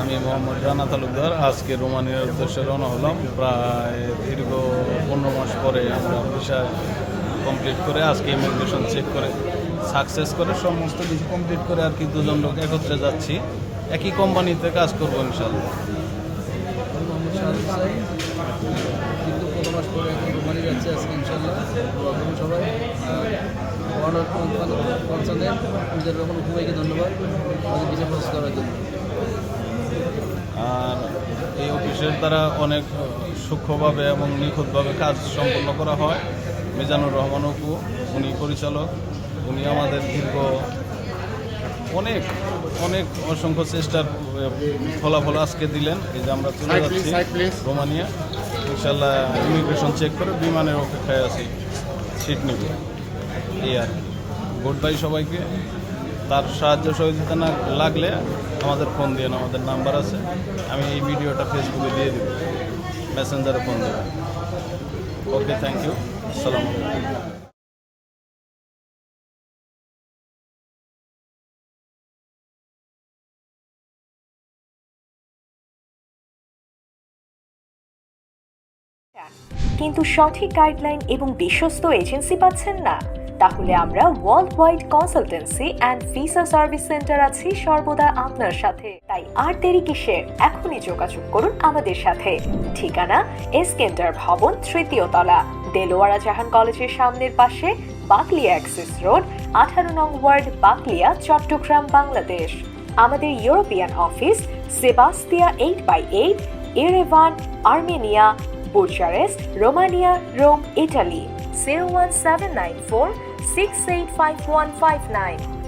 আমি মোহাম্মদ রানা তালুকদার। আজকে রোমানিয়ার উদ্দেশ্যে রওনা হলাম। প্রায় দীর্ঘ পনেরো মাস পরে আমরা ভিসা কমপ্লিট করে আজকে ইমিগ্রেশন চেক করে সাকসেস করে সমস্ত কিছু কমপ্লিট করে আর কি দুজন লোক একত্রে যাচ্ছি। একই কোম্পানিতে কাজ করব ইনশাল্লাহ কিন্তু নিজের ধন্যবাদ। অফিসের দ্বারা অনেক সূক্ষ্মভাবে এবং নিখুঁতভাবে কাজ সম্পন্ন করা হয়। মিজানুর রহমান অপু উনি পরিচালক। উনি আমাদের দীর্ঘ অনেক অনেক অসংখ্য চেষ্টার ফলাফল আজকে দিলেন। এই যে আমরা চলে যাচ্ছি রোমানিয়া। ইনশাল্লাহ ইমিগ্রেশন চেক করে বিমানের অপেক্ষায় আছি সিট নিব। এই আর গুড বাই সবাইকে। তার সাহায্য সহযোগিতা না লাগলে আমাদের ফোন দিয়ে আমাদের নাম্বার আছে। আমি এই ভিডিওটা ফেসবুকে দিয়ে দেব। মেসেঞ্জারে ফোন দেব। ওকে থ্যাংক ইউ আসসালামু আলাইকুম কিন্তু সঠিক গাইডলাইন এবং বিশ্বস্ত এজেন্সি পাচ্ছেন না। তাহলে আমরা world wide consultancy and visa service centre আছি সর্বদা আপনার সাথে। তাই আর দেরি কিসের এখনই যোগাযোগ করুন আমাদের সাথে। ঠিকানা এসকেন্টার ভবন, তৃতীয় তলা, দেলোয়ারা জাহান কলেজের সামনের পাশে, বাকলিয়া অ্যাক্সেস রোড আঠারো নং ওয়ার্ড, বাকলিয়া, চট্টগ্রাম, বাংলাদেশ। আমাদের European office Sebastia eight by eight Yerevan, Armenia Bucharest Romania, Rome, Italy. 01794 685159.